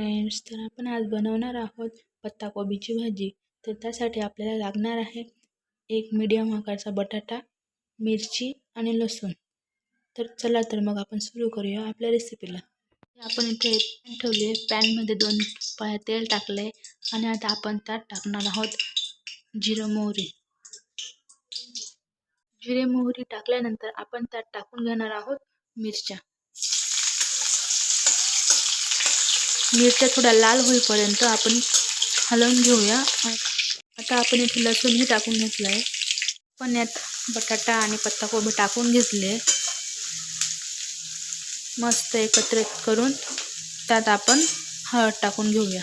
Friends तर आपण आज बनवणार आहोत पत्ताकोबीची भाजी. तर त्यासाठी आपल्याला लागणार आहे एक मीडियम आकारचा बटाटा मिरची आणि लसूण. तर चला तर मग आपण सुरू करूया आपल्या रेसिपीला आपण इथे पॅन ठेवली आहे पॅनमध्ये दोन पाया तेल टाकले आणि आता आपण त्यात टाकणार आहोत जिरं मोहरी. जिरे मोहरी टाकल्यानंतर आपण त्यात टाकून घेणार आहोत मिरच्या. मिरच्या थोड्या लाल होईपर्यंत आपण हलवून घेऊया. आता आपण इथे लसूणही टाकून घेतलं आहे. पण यात बटाटा आणि पत्ताकोबी टाकून घेतले मस्त एकत्रित करून त्यात आपण हळद टाकून घेऊया.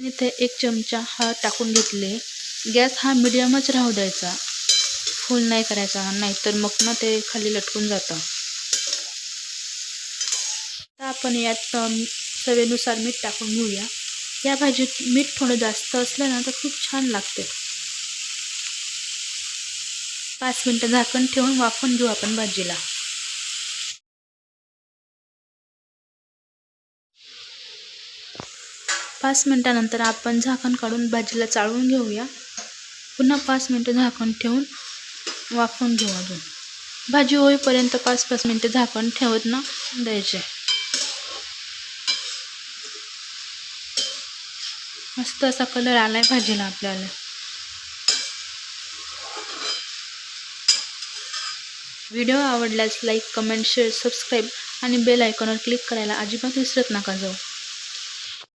इथे एक चमचा हळद टाकून घेतले गॅस हा मिडियमच राहू द्यायचा. फुल नाही करायचा नाहीतर मग ना ते खाली लटकून जातं. तर आपण यात चवीनुसार मीठ टाकून घेऊया. या भाजीत मीठ थोडं जास्त असलं ना तर खूप छान लागते. पाच मिनटं झाकण ठेवून वाफून घेऊ आपण भाजीला. पाच मिनटानंतर आपण झाकण काढून भाजीला चाळून घेऊया. पुन्हा पाच मिनटं झाकण ठेवून वाफून घेऊ अजून. भाजी होईपर्यंत पाच पाच मिनटं झाकण ठेवत ना द्यायचे. मस्त असा कलर आलाय भाजीला आपल्याला. व्हिडिओ आवडल्यास लाईक कमेंट शेअर सबस्क्राईब आणि बेल आयकॉनवर क्लिक करायला अजिबात विसरत नका जाऊ.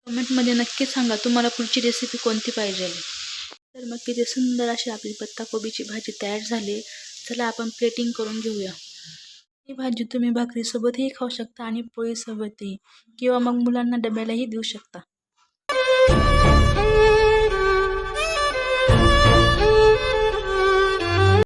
कमेंटमध्ये नक्की सांगा तुम्हाला पुढची रेसिपी कोणती पाहिजे. तर मग किती सुंदर अशी आपली पत्ताकोबीची भाजी तयार झाली. चला आपण प्लेटिंग करून घेऊया. ही भाजी तुम्ही भाकरीसोबतही खाऊ शकता आणि पोळीसोबतही किंवा मग मुलांना डब्यालाही देऊ शकता.